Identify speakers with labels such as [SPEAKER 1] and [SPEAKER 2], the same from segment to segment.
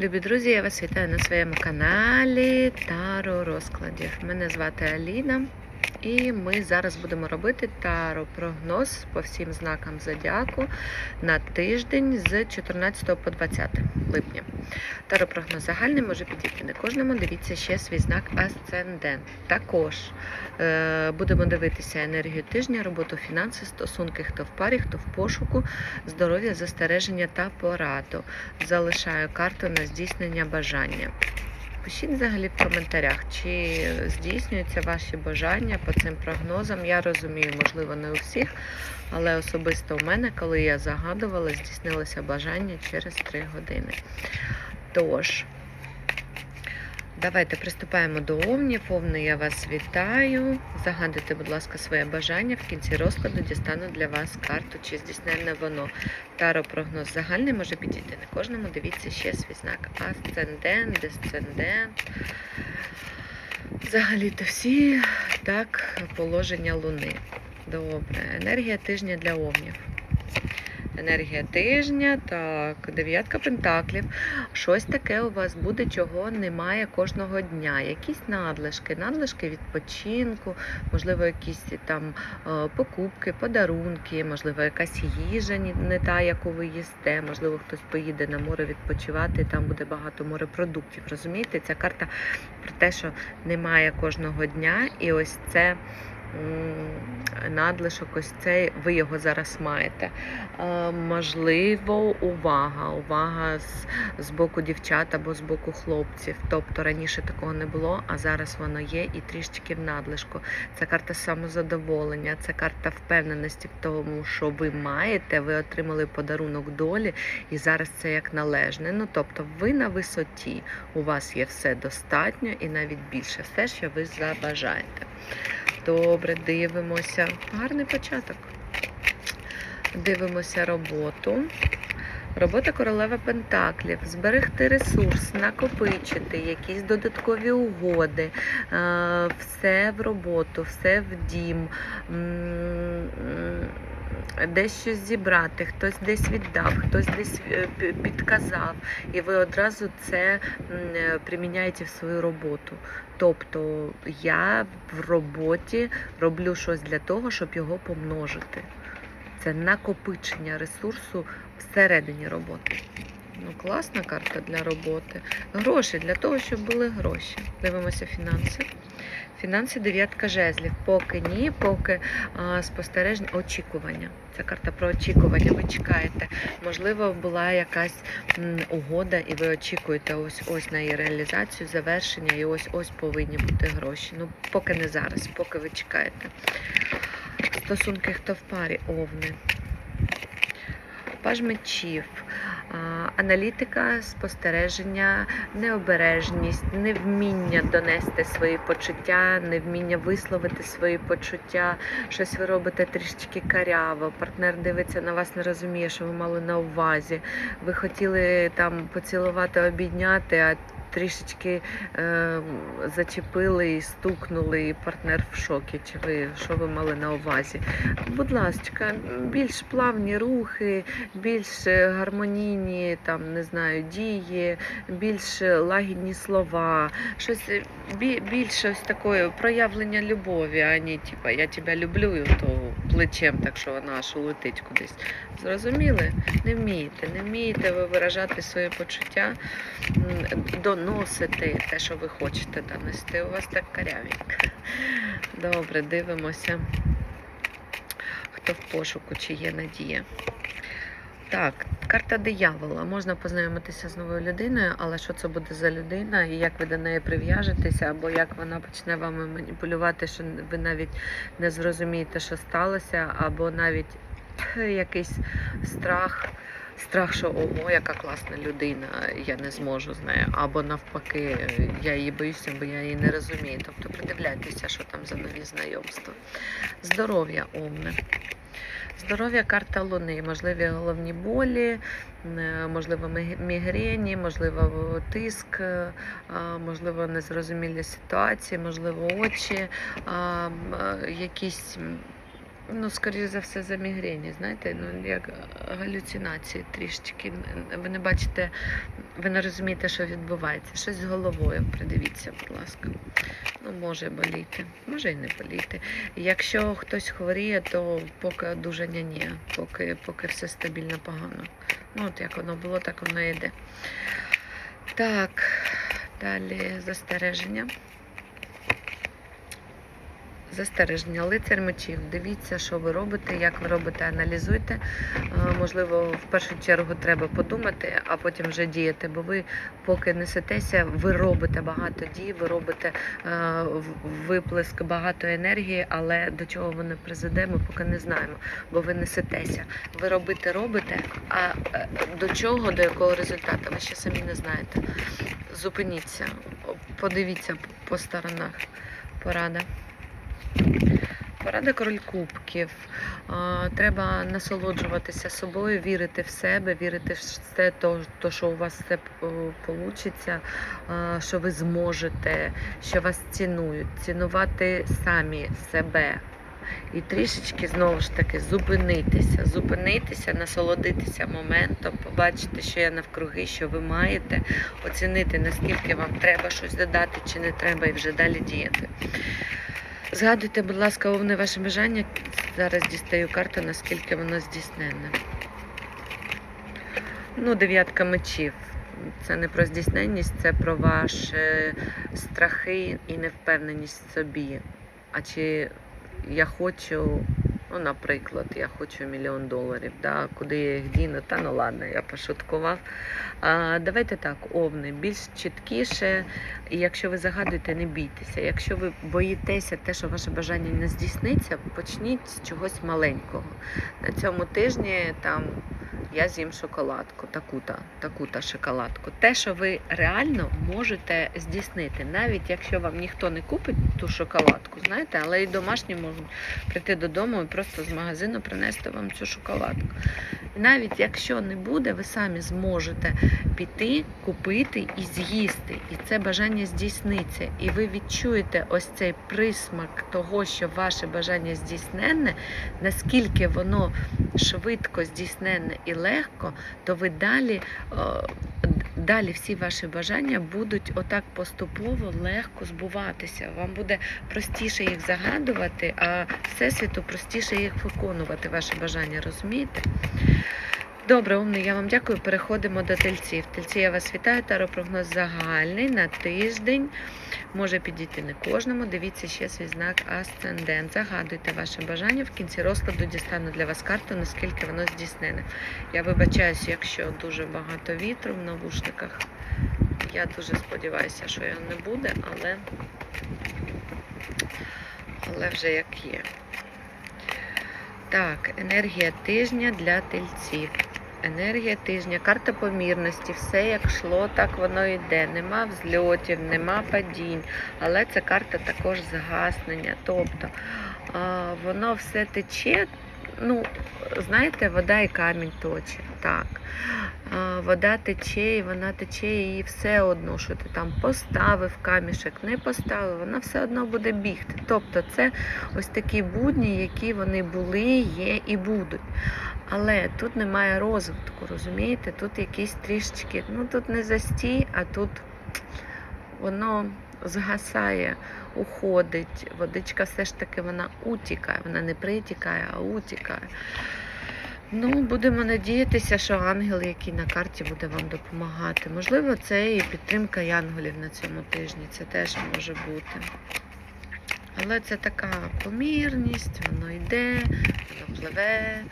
[SPEAKER 1] Любі друзі, я вас вітаю на своєму каналі Таро розкладів. Мене звати Аліна, і ми зараз будемо робити таро прогноз по всім знакам зодіаку на тиждень з 14 по 20 липня. Таро прогноз загальний може підійти не кожному. Дивіться ще свій знак Асцендент. Також е, будемо дивитися енергію тижня, роботу фінанси, стосунки, хто в парі, хто в пошуку, здоров'я, застереження та пораду залишаю карту на здійснення бажання. Пишіть взагалі в коментарях, чи здійснюються ваші бажання по цим прогнозам. Я розумію, можливо, не у всіх, але особисто у мене, коли я загадувала, здійснилося бажання через 3 години. Тож, давайте приступаємо до Овнів. Овни, я вас вітаю. Загадуйте, будь ласка, своє бажання. В кінці розкладу дістану для вас карту, чи здійсненне воно. Таро прогноз загальний може підійти не кожному. Дивіться ще свій знак асцендент, десцендент. Взагалі-то всі так положення Луни. Добре. Енергія тижня для овнів. Енергія тижня, так, дев'ятка пентаклів. Щось таке у вас буде, чого немає кожного дня. Якісь надлишки, надлишки відпочинку, можливо, якісь там е, покупки, подарунки, можливо, якась їжа не та, яку ви їсте. Можливо, хтось поїде на море відпочивати, і там буде багато морепродуктів. Розумієте, ця карта про те, що немає кожного дня, і ось це. Надлишок, ось цей, ви його зараз маєте. Е, можливо, увага, увага з, з боку дівчат або з боку хлопців. Тобто раніше такого не було, а зараз воно є і трішечки в надлишку. Це карта самозадоволення, це карта впевненості в тому, що ви маєте, ви отримали подарунок долі, і зараз це як належне. Ну тобто, ви на висоті, у вас є все достатньо і навіть більше, все, що ви забажаєте. Добре, дивимося. Гарний початок. Дивимося роботу. Робота королева Пентаклів, зберегти ресурс, накопичити якісь додаткові угоди, е, все в роботу, все в дім, десь щось зібрати, хтось десь віддав, хтось десь е, підказав, і ви одразу це е, приміняєте в свою роботу. Тобто я в роботі роблю щось для того, щоб його помножити. Це накопичення ресурсу всередині роботи. Ну, класна карта для роботи. Гроші для того, щоб були гроші. Дивимося фінанси. Фінанси дев'ятка жезлів. Поки ні, поки а, спостереження, очікування. Це карта про очікування. Ви чекаєте. Можливо, була якась угода, і ви очікуєте ось ось на її реалізацію, завершення, і ось ось повинні бути гроші. Ну, поки не зараз, поки ви чекаєте. Стосунки хто в парі овни. Паж мечів, аналітика, спостереження, необережність, невміння донести свої почуття, невміння висловити свої почуття, щось ви робите трішечки каряво, партнер дивиться на вас, не розуміє, що ви мали на увазі. Ви хотіли там поцілувати, обідняти. а трішечки е, зачепили і стукнули, і партнер в шокі. Чи ви що ви мали на увазі? Будь ласка, більш плавні рухи, більш гармонійні там, не знаю, дії, більш лагідні слова, щось більше ось такої проявлення любові, а не типа я тебе люблю, то плечем, так що вона аж улетить кудись. Зрозуміли? Не вмієте, не вмієте ви виражати свої почуття, м, доносити те, що ви хочете донести. У вас так карявенько. Добре, дивимося. Хто в пошуку, чи є надія. Так, карта диявола. Можна познайомитися з новою людиною, але що це буде за людина, і як ви до неї прив'яжетеся, або як вона почне вами маніпулювати, що ви навіть не зрозумієте, що сталося, або навіть якийсь страх. Страх, що ого, яка класна людина, я не зможу з нею. Або навпаки, я її боюся, бо я її не розумію. Тобто придивляйтеся, що там за нові знайомства. Здоров'я овне. Здоров'я карта Луни, можливі головні болі, можливо, міг- мігрені, можливо, тиск, е, можливо, незрозумілі ситуації, можливо, очі, е, якісь Ну, скоріш за все, за мігрені, знаєте, ну як галюцинації трішечки. Ви не бачите, ви не розумієте, що відбувається. Щось з головою. Придивіться, будь ласка. Ну, може боліти, може і не боліти. Якщо хтось хворіє, то поки одужання ні, поки, поки все стабільно погано. Ну, от як воно було, так воно йде. Так, далі застереження. Застереження, лицар мечів. Дивіться, що ви робите, як ви робите, аналізуйте. Е, Можливо, в першу чергу треба подумати, а потім вже діяти. Бо ви поки несетеся, ви робите багато дій, ви робите е, виплеск багато енергії, але до чого воно призведе, ми поки не знаємо, бо ви несетеся. Ви робите, робите, а е, до чого, до якого результату, ви ще самі не знаєте. Зупиніться, подивіться по сторонах. Порада. Порада король кубків. Треба насолоджуватися собою, вірити в себе, вірити в все, то, що у вас все вийде, що ви зможете, що вас цінують, цінувати самі себе. І трішечки знову ж таки зупинитися, зупинитися, насолодитися моментом, побачити, що є навкруги, що ви маєте, оцінити, наскільки вам треба щось додати чи не треба, і вже далі діяти. Згадуйте, будь ласка, овне ваше бажання. Зараз дістаю карту, наскільки воно здійсненне. Ну, дев'ятка мечів. Це не про здійсненність, це про ваші страхи і невпевненість в собі. А чи я хочу, ну, наприклад, я хочу мільйон доларів, да, куди я їх діну? Та ну ладно, я пошуткував. А, давайте так, овни, більш чіткіше, і якщо ви загадуєте, не бійтеся. Якщо ви боїтеся те, що ваше бажання не здійсниться, почніть з чогось маленького. На цьому тижні там я з'їм шоколадку, таку-та, таку-та шоколадку. Те, що ви реально можете здійснити, навіть якщо вам ніхто не купить ту шоколадку, знаєте, але і домашні можуть прийти додому і просто з магазину принести вам цю шоколадку. Навіть якщо не буде, ви самі зможете піти, купити і з'їсти. І це бажання здійсниться. І ви відчуєте ось цей присмак того, що ваше бажання здійсненне, наскільки воно швидко здійсненне і легко, то ви далі, е, далі всі ваші бажання будуть отак поступово легко збуватися. Вам буде простіше їх загадувати, а всесвіту простіше їх виконувати, ваші бажання, розумієте? Добре, умний, я вам дякую. Переходимо до тельців. Тельці, я вас вітаю. Таропрогноз загальний на тиждень. Може підійти не кожному. Дивіться ще свій знак Асцендент. Загадуйте ваше бажання. В кінці розкладу дістану для вас карту, наскільки воно здійснене. Я вибачаюся, якщо дуже багато вітру в навушниках. Я дуже сподіваюся, що його не буде, але, але вже як є. Так, енергія тижня для тельців. Енергія тижня, карта помірності, все як йшло, так воно йде. Нема взльотів, нема падінь, але це карта також згаснення. Тобто воно все тече. Ну, знаєте, вода і камінь точить. Так. Вода тече, і вона тече, і все одно, що ти там поставив камішек, не поставив, вона все одно буде бігти. Тобто це ось такі будні, які вони були, є і будуть. Але тут немає розвитку, розумієте? Тут якісь трішечки, ну тут не застій, а тут воно згасає, уходить. Водичка все ж таки вона утікає, вона не притікає, а утікає. Ну, будемо надіятися, що ангел, який на карті, буде вам допомагати. Можливо, це і підтримка янголів на цьому тижні. Це теж може бути. Але це така помірність, воно йде, воно пливе.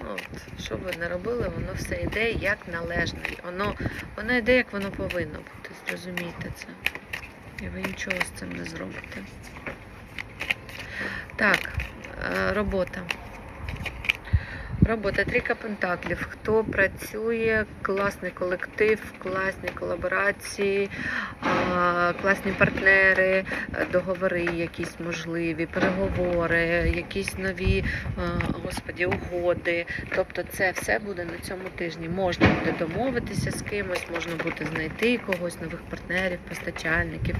[SPEAKER 1] От, що ви не робили, воно все йде як належне. Воно, воно йде, як воно повинно бути. Зрозумійте це. І ви нічого з цим не зробите. Так, е, робота. Робота трійка пентаклів. Хто працює, класний колектив, класні колаборації, класні партнери, договори якісь можливі, переговори, якісь нові господі, угоди. Тобто це все буде на цьому тижні. Можна буде домовитися з кимось, можна буде знайти когось, нових партнерів, постачальників,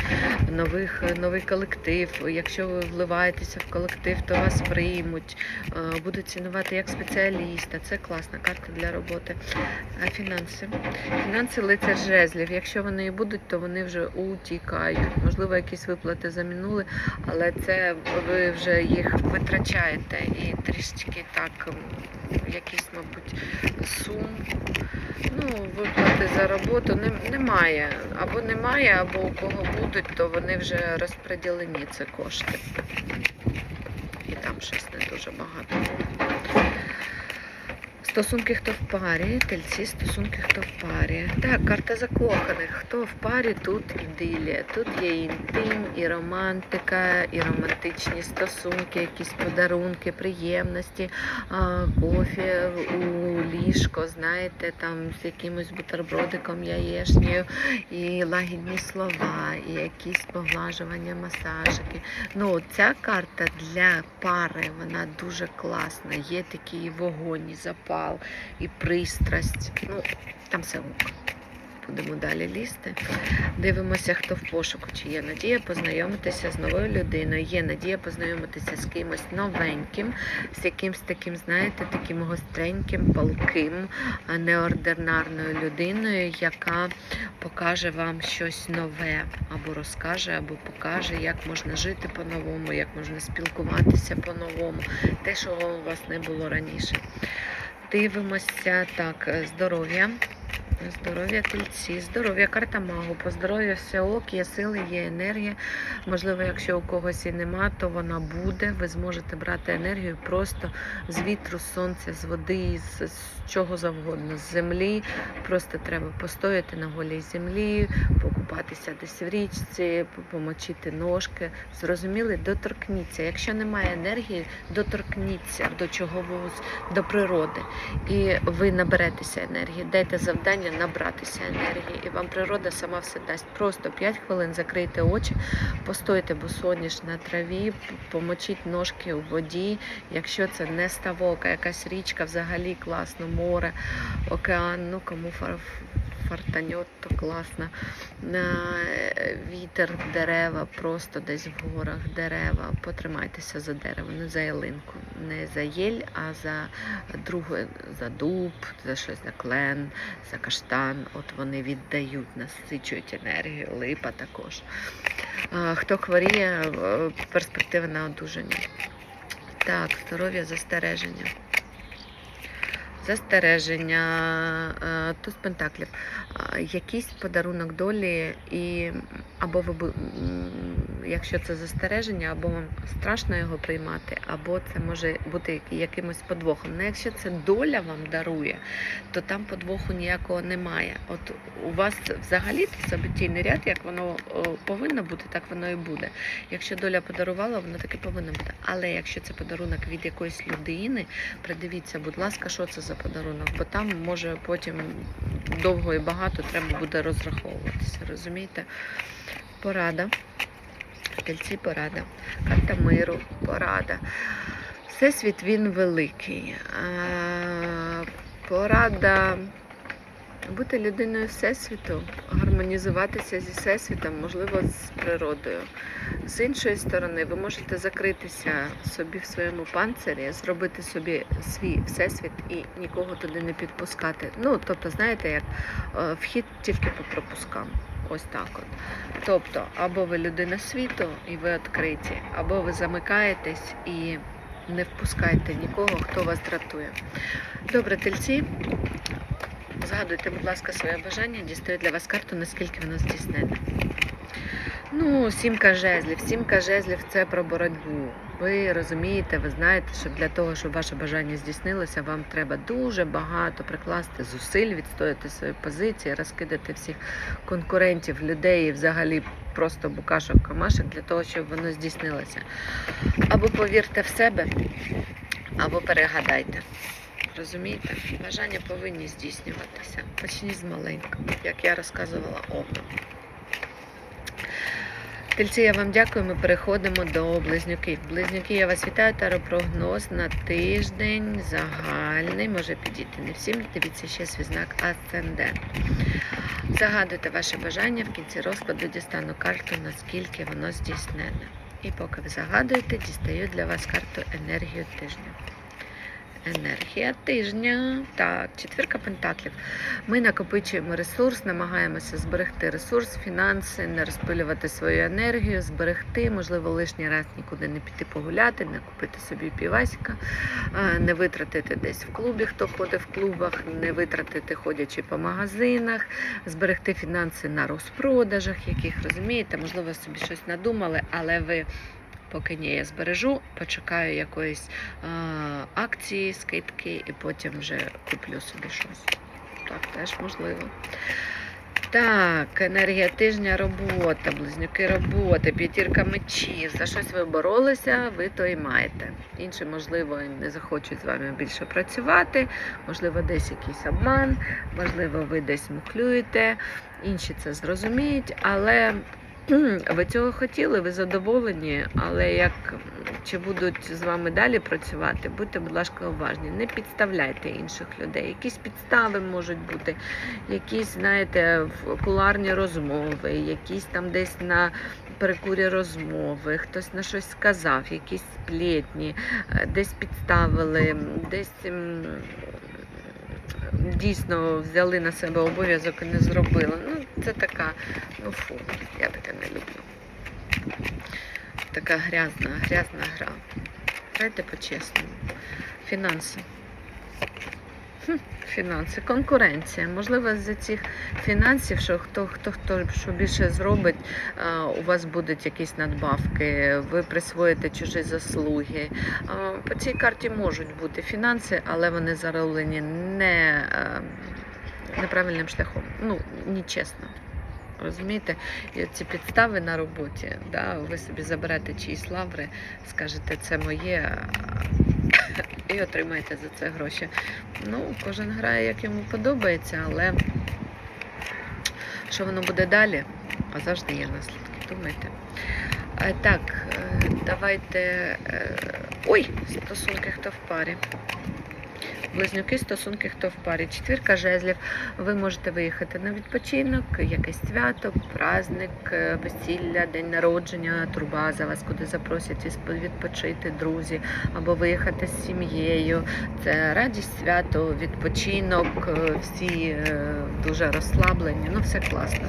[SPEAKER 1] нових, новий колектив. Якщо ви вливаєтеся в колектив, то вас приймуть, будуть цінувати як спеціаліста. Це класна карта для роботи. А фінанси? Фінанси лицар жезлів. Якщо вони і будуть, то вони вже утікають. Можливо, якісь виплати замінули, але це ви вже їх витрачаєте і трішечки так, м, якісь, мабуть, сум. Ну, виплати за роботу не, немає. Або немає, або у кого будуть, то вони вже розподілені це кошти. І там щось не дуже багато. Стосунки, хто в парі, тельці, стосунки, хто в парі. Так, карта закоханих. Хто в парі, тут ідилія. Тут є і інтим, і романтика, і романтичні стосунки, якісь подарунки, приємності, а, кофе у ліжко, знаєте, там з якимось бутербродиком, яєшнею, і лагідні слова, і якісь поглажування, масажики. Ну, ця карта для пари, вона дуже класна. Є такий вогонь, і запал, і пристрасть. Ну, там все ок. Будемо далі лізти. Дивимося, хто в пошуку, чи є надія познайомитися з новою людиною. Є надія познайомитися з кимось новеньким, з якимсь таким, знаєте, таким гостреньким, палким, неординарною людиною, яка покаже вам щось нове, або розкаже, або покаже, як можна жити по-новому, як можна спілкуватися по-новому, те, що у вас не було раніше. Дивимося так, здоров'я. Здоров'я тельці, здоров'я, карта магу, по здоров'ю все ок, є сили, є енергія. Можливо, якщо у когось і нема, то вона буде. Ви зможете брати енергію просто з вітру, з сонця, з води, з, з чого завгодно, з землі. Просто треба постояти на голій землі, покупатися десь в річці, помочити ножки. Зрозуміли, доторкніться. Якщо немає енергії, доторкніться до чогось, до природи. І ви наберетеся енергії. Дайте завдання набратися енергії, і вам природа сама все дасть. Просто 5 хвилин закрийте очі, постойте босоніж на траві, помочіть ножки у воді. Якщо це не ставок, а якась річка, взагалі класно, море, океан, ну кому фар- фартаньот, то класно. Е, Вітер, дерева, просто десь в горах дерева. Потримайтеся за дерево, не за ялинку, не за єль, а за друге, за дуб, за щось за клен, за каштан. От вони віддають, насичують енергію, липа також. Хто хворіє, е, перспективи на одужання. Так, здоров'я, застереження. Застереження, е, туз пентаклів, якийсь подарунок долі, і або ви, якщо це застереження, або вам страшно його приймати, або це може бути якимось подвохом. Ну, якщо це доля вам дарує, то там подвоху ніякого немає. От у вас взагалі событійний ряд, як воно повинно бути, так воно і буде. Якщо доля подарувала, воно таки повинно бути. Але якщо це подарунок від якоїсь людини, придивіться, будь ласка, що це за подарунок, бо там може потім довго і багато треба буде розраховуватися. Розумієте? Порада. Тельці порада. Карта миру, порада. Всесвіт він великий. Порада бути людиною Всесвіту, гармонізуватися зі Всесвітом, можливо, з природою. З іншої сторони, ви можете закритися собі в своєму панцирі, зробити собі свій всесвіт і нікого туди не підпускати. Ну, тобто, знаєте, як е, вхід тільки по пропускам. Ось так от. Тобто, або ви людина світу і ви відкриті, або ви замикаєтесь і не впускайте нікого, хто вас дратує. Добре, тельці. Згадуйте, будь ласка, своє бажання, дістаю для вас карту, наскільки воно здійснене. Ну, сімка жезлів. Сімка жезлів це про боротьбу. Ви розумієте, ви знаєте, що для того, щоб ваше бажання здійснилося, вам треба дуже багато прикласти зусиль, відстояти свої позиції, розкидати всіх конкурентів, людей і взагалі просто букашок камашок для того, щоб воно здійснилося. Або повірте в себе, або перегадайте. Розумієте? Бажання повинні здійснюватися. Почніть з маленького, як я розказувала Омну. Тельці, я вам дякую. Ми переходимо до близнюків. Близнюки, я вас вітаю. Таропрогноз на тиждень загальний. Може підійти не всім. Дивіться ще свій знак Асцендент. Загадуйте ваше бажання в кінці розкладу дістану карту, наскільки воно здійснене. І поки ви загадуєте, дістаю для вас карту енергію тижня. Енергія тижня. Так, четвірка пентаклів. Ми накопичуємо ресурс, намагаємося зберегти ресурс, фінанси, не розпилювати свою енергію, зберегти, можливо, лишній раз нікуди не піти погуляти, не купити собі піваська, не витратити десь в клубі, хто ходить в клубах, не витратити ходячи по магазинах, зберегти фінанси на розпродажах, яких розумієте, можливо, собі щось надумали, але ви. Поки ні, я збережу, почекаю якоїсь а, акції, скидки і потім вже куплю собі щось. Так, теж можливо. Так, енергія тижня, робота, близнюки роботи, п'ятірка мечів. За щось ви боролися, ви то і маєте. Інші, можливо, не захочуть з вами більше працювати, можливо, десь якийсь обман, можливо, ви десь мухлюєте, інші це зрозуміють, але Ви цього хотіли, ви задоволені, але як чи будуть з вами далі працювати, будьте, будь ласка, уважні. Не підставляйте інших людей. Якісь підстави можуть бути, якісь, знаєте, кулуарні розмови, якісь там десь на перекурі розмови, хтось на щось сказав, якісь сплетні, е, десь підставили, десь. Дійсно взяли на себе обов'язок і не зробили. Ну, це така, ну фу, я таке не люблю. Така грязна, грязна гра. Давайте по-чесному. Фінанси. Фінанси, конкуренція. Можливо, з цих фінансів, що хто хто хто що більше зробить, у вас будуть якісь надбавки, ви присвоїте чужі заслуги. По цій карті можуть бути фінанси, але вони зароблені не неправильним шляхом. Ну, нечесно. Розумієте, і ці підстави на роботі, да, ви собі заберете чиїсь лаври, скажете, це моє, і отримаєте за це гроші. Ну, кожен грає, як йому подобається, але що воно буде далі, а завжди є наслідки. Думайте. Так, е, давайте. е, Ой, стосунки хто в парі. Близнюки, стосунки, хто в парі. Четвірка жезлів. Ви можете виїхати на відпочинок, якесь свято, праздник, е, весілля, день народження, труба за вас, куди запросять відпо- відпочити друзі, або виїхати з сім'єю. Це радість, свято, відпочинок, е, всі е, дуже розслаблені. Ну, все класно.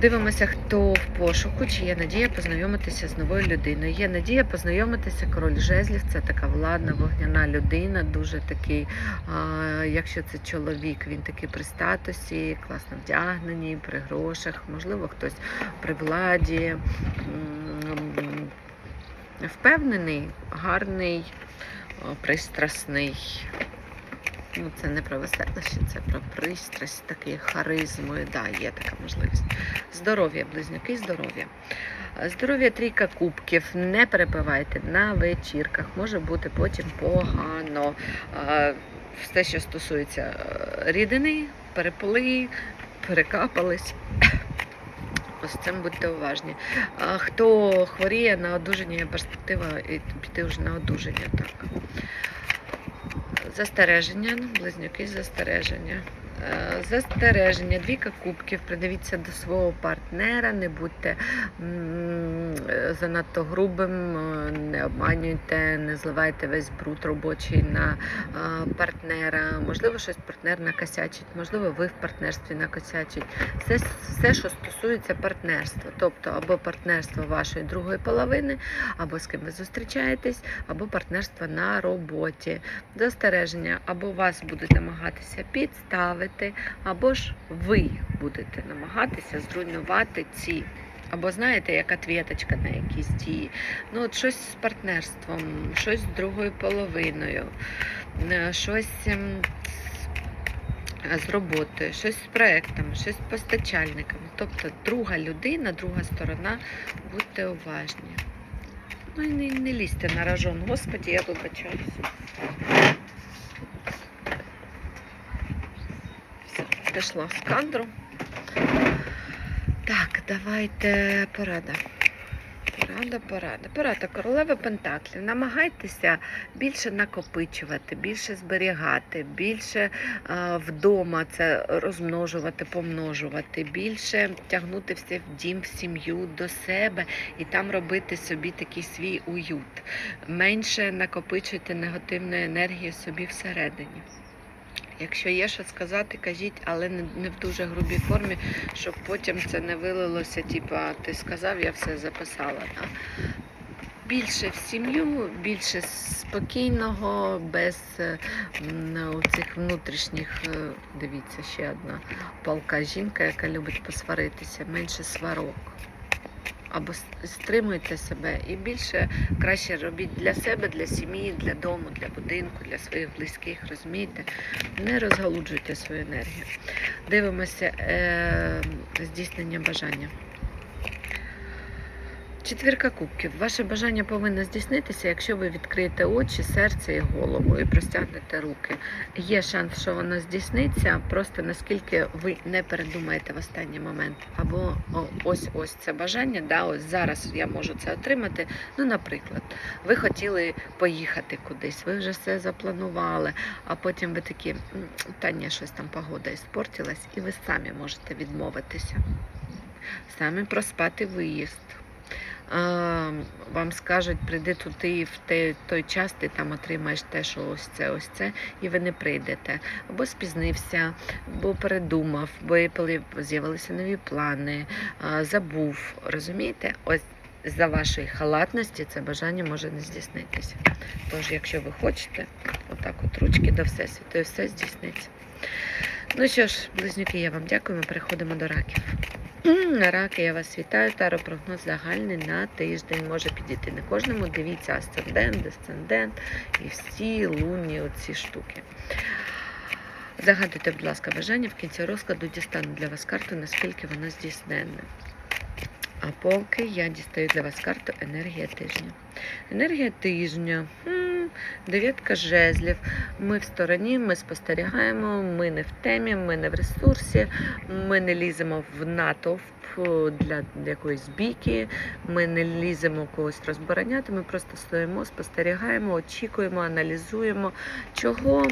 [SPEAKER 1] Дивимося, хто в пошуку, чи є надія познайомитися з новою людиною. Є надія познайомитися, король жезлів, це така владна, вогняна людина, дуже такий, а, якщо це чоловік, він такий при статусі, класно вдягнений, при грошах, можливо, хтось при владі. Впевнений, гарний, пристрасний. Ну, це не про веселище, це про пристрасть, такий харизмою. Да, є така можливість. Здоров'я, близнюки, здоров'я. Здоров'я трійка кубків. Не перепивайте на вечірках. Може бути потім погано. Все, що стосується е, рідини, перепили, перекапались. Ось цим будьте уважні. Хто хворіє на одужання, є перспектива і піти вже на одужання. Так. Застереження, ну, близнюки застереження. Е, Застереження, двійка кубків, придивіться до свого партнера, не будьте е, занадто грубим, е, не обманюйте, не зливайте весь бруд робочий на партнера. Можливо, щось партнер накосячить, можливо, ви в партнерстві накосячить. Все, все, що стосується партнерства, тобто або партнерство вашої другої половини, або з ким ви зустрічаєтесь, або партнерство на роботі. Застереження, або вас будуть намагатися підставити, або ж ви будете намагатися зруйнувати ці. Або знаєте, як ответочка на якісь дії. Ну, от щось з партнерством, щось з другою половиною, е, щось ем, з роботою, щось з проектами, щось з постачальниками. Тобто друга людина, друга сторона, будьте уважні. Ну і не, не лізьте на рожон, господі, я вибачаюся. Пішла з кадру. Так, давайте порада. Порада, порада. Порада королева Пентаклів. Намагайтеся більше накопичувати, більше зберігати, більше а, вдома це розмножувати, помножувати, більше тягнути все в дім, в сім'ю, до себе і там робити собі такий свій уют. Менше накопичуйте негативної енергії собі всередині. Якщо є що сказати, кажіть, але не, в дуже грубій формі, щоб потім це не вилилося, типа ти сказав, я все записала. Більше в сім'ю, більше спокійного, без е, цих внутрішніх, е, дивіться, ще одна палка жінка, яка любить посваритися, менше сварок. Або стримуйте себе і більше краще робіть для себе, для сім'ї, для дому, для будинку, для своїх близьких, розумієте? Не розгалуджуйте свою енергію. Дивимося е, здійснення бажання. Четвірка кубків. Ваше бажання повинно здійснитися, якщо ви відкриєте очі, серце і голову і простягнете руки. Є шанс, що воно здійсниться, просто наскільки ви не передумаєте в останній момент. Або ось ось це бажання, да, ось зараз я можу це отримати. Ну, наприклад, ви хотіли поїхати кудись, ви вже все запланували, а потім ви такі, та ні, щось там погода іспортилась, і ви самі можете відмовитися. Самі проспати виїзд. Вам скажуть, прийди туди в той час, ти там отримаєш те, що ось це, ось це, і ви не прийдете. Або спізнився, або передумав, бо з'явилися нові плани, забув. Розумієте? Ось за вашої халатності це бажання може не здійснитися. Тож, якщо ви хочете, отак от ручки до всесвіту, і все здійсниться. Ну що ж, близнюки, я вам дякую. Ми переходимо до раків. Раки, я вас вітаю. Таропрогноз загальний на тиждень може підійти не кожному. Дивіться асцендент, десцендент і всі лунні оці штуки. Загадуйте, будь ласка, бажання в кінці розкладу дістану для вас карту, наскільки воно здійсненне. А поки я дістаю для вас карту енергія тижня. Енергія тижня. Дев'ятка жезлів. Ми в стороні, ми спостерігаємо, ми не в темі, ми не в ресурсі, ми не ліземо в натовп для якоїсь бійки, ми не ліземо когось розбороняти, ми просто стоїмо, спостерігаємо, очікуємо, аналізуємо, чого.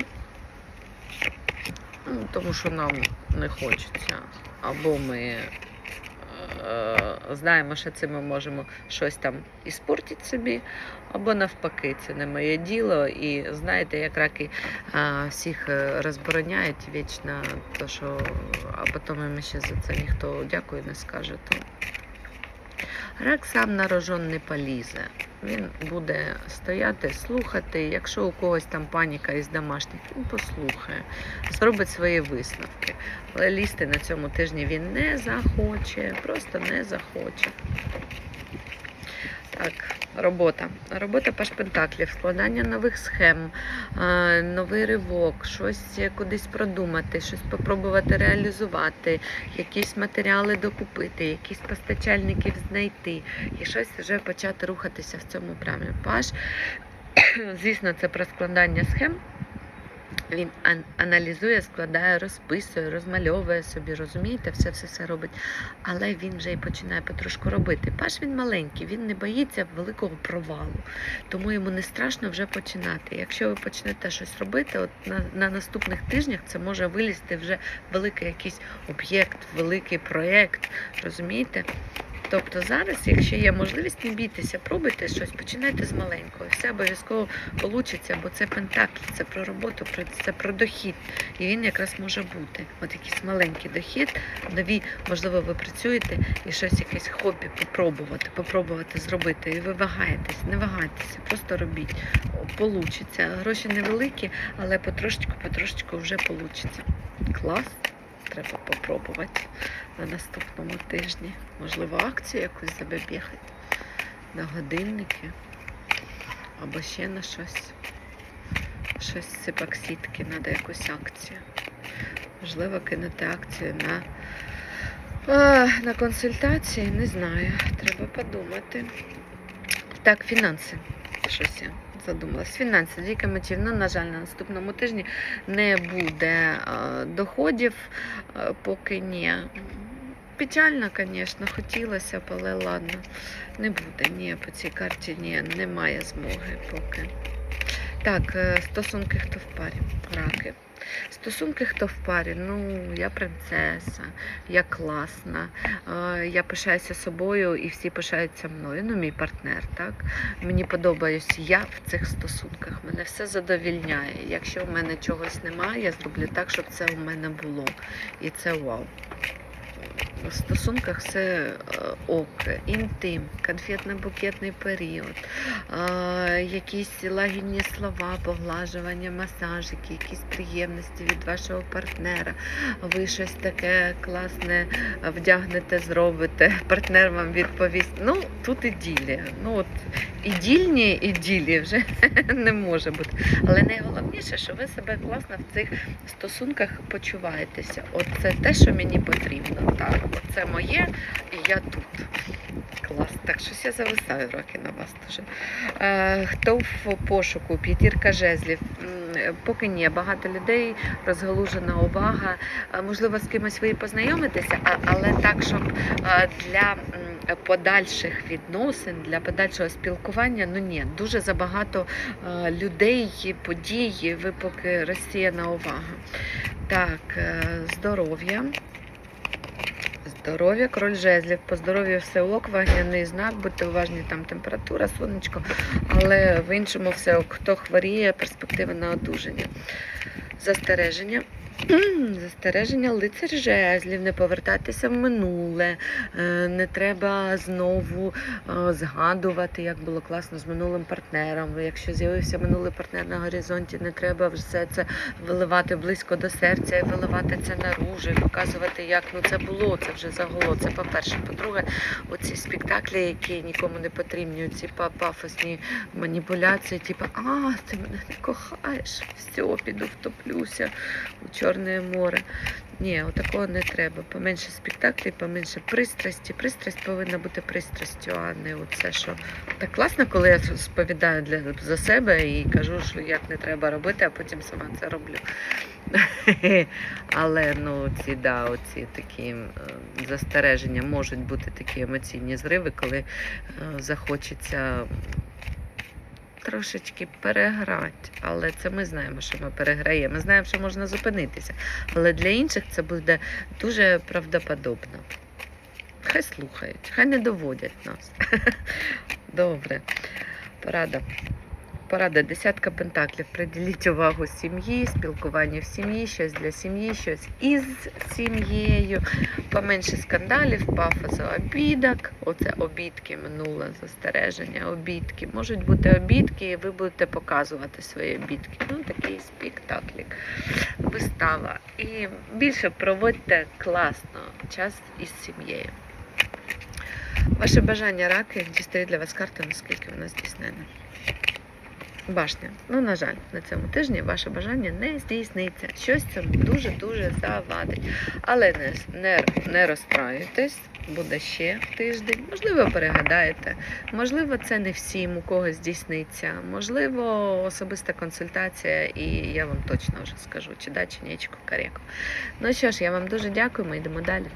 [SPEAKER 1] Тому що нам не хочеться. Або ми е, знаємо, що це ми можемо щось там іспортити собі, або навпаки, це не моє діло. І знаєте, як раки а, всіх е, розбороняють вічно, то що, а потім їм ще за це ніхто дякую не скаже. То рак сам на рожон не полізе. Він буде стояти, слухати. Якщо у когось там паніка із домашніх, він послухає, зробить свої висновки. Але лізти на цьому тижні він не захоче, просто не захоче. Так, робота. Робота пашпентаклів, складання нових схем, новий ривок, щось кудись продумати, щось спробувати реалізувати, якісь матеріали докупити, якісь постачальників знайти і щось вже почати рухатися в цьому прямі. Паш, звісно, це про складання схем. Він аналізує, складає, розписує, розмальовує собі, розумієте, все все все робить. Але він вже і починає потрошку робити. Паш він маленький, він не боїться великого провалу, тому йому не страшно вже починати. Якщо ви почнете щось робити, от на, на наступних тижнях це може вилізти вже великий якийсь об'єкт, великий проєкт, розумієте? Тобто зараз, якщо є можливість, не бійтеся, пробуйте щось, починайте з маленького. Все обов'язково вийде, бо це пентаклі, це про роботу, про це про дохід. І він якраз може бути. От якийсь маленький дохід, нові, можливо, ви працюєте і щось, якесь хобі попробувати, попробувати зробити. І ви вагаєтесь, не вагайтеся, просто робіть. Получиться. Гроші невеликі, але потрошечку, потрошечку вже получиться. Клас. Треба попробувати на наступному тижні. Можливо, акцію якусь забігати на годинники або ще на щось. Щось з сипаксітки, треба якусь акцію. Можливо, кинути акцію на, на консультації, не знаю. Треба подумати. Так, фінанси. Щось я задумалась. Фінанси, мечів. Ну, на жаль, на наступному тижні не буде доходів, поки ні. Печально, звісно, хотілося б, але ладно. Не буде. Ні, по цій карті ні, немає змоги поки. Так, е, стосунки хто в парі? Раки. Стосунки хто в парі? Ну, я принцеса, я класна, е, я пишаюся собою і всі пишаються мною. Ну, мій партнер, так? Мені подобаюсь я в цих стосунках. Мене все задовільняє. Якщо в мене чогось немає, я зроблю так, щоб це у мене було. І це вау. В стосунках все е, ок, інтим, конфетно-букетний період, е, якісь лагідні слова, поглажування, масажики, якісь приємності від вашого партнера. Ви щось таке класне вдягнете, зробите, партнер вам відповість. Ну, тут іділія. Ну, от, ідільні іділії вже не може бути. Але найголовніше, що ви себе класно в цих стосунках почуваєтеся. От це те, що мені потрібно. Так, це моє, і я тут. Клас. Так, щось я зависаю роки на вас дуже. Е, хто в пошуку? П'ятірка жезлів. Поки ні, багато людей, розгалужена увага. Е, Можливо, з кимось ви і познайомитеся, але так, щоб е, для подальших відносин, для подальшого спілкування, ну ні, дуже забагато е, людей, подій, ви поки розсіяна увага. Так, здоров'я. Здоров'я, король жезлів. По здоров'ю все ок, вагняний знак, будьте уважні, там температура, сонечко, але в іншому все ок. Хто хворіє, перспективи на одужання. Застереження. Застереження лицар жезлів, не повертайтеся в минуле, е, не треба знову е, згадувати, як було класно з минулим партнером. Якщо з'явився минулий партнер на горизонті, не треба все це виливати близько до серця і виливати це наружу, і показувати, як ну це було, це вже загуло. Це по-перше. По-друге, оці спектаклі, які нікому не потрібні, ці пафосні маніпуляції, типу, а, ти мене не кохаєш, все, піду втоплюся Чорне море. Ні, отакого не треба. Поменше спектаклів, поменше пристрасті. Пристрасть повинна бути пристрастю, а не оце, що так класно, коли я сповідаю для за себе і кажу, що як не треба робити, а потім сама це роблю. Але ну ці да, оці такі застереження можуть бути такі емоційні зриви, коли е, захочеться трошечки переграти. Але це ми знаємо, що ми переграємо. Ми знаємо, що можна зупинитися. Але для інших це буде дуже правдоподобно. Хай слухають, хай не доводять нас. Добре. Порада. Порада десятка пентаклів. Приділіть увагу сім'ї, спілкуванню в сім'ї, щось для сім'ї, щось із сім'єю, поменше скандалів, пафосу обідок. Оце обідки минуле застереження, обідки. Можуть бути обідки, і ви будете показувати свої обідки. Ну, такий спектаклік, вистава. І більше проводьте класно час із сім'єю. Ваше бажання раки дістає для вас карту, наскільки вона здійснена. Башня. Ну, на жаль, на цьому тижні ваше бажання не здійсниться. Щось цьому дуже-дуже завадить. Але не, не, не розстраюйтесь, буде ще тиждень. Можливо, перегадаєте. Можливо, це не всім у когось здійсниться. Можливо, особиста консультація, і я вам точно вже скажу, чи да, чи ні, чи. Ну що ж, я вам дуже дякую, ми йдемо далі.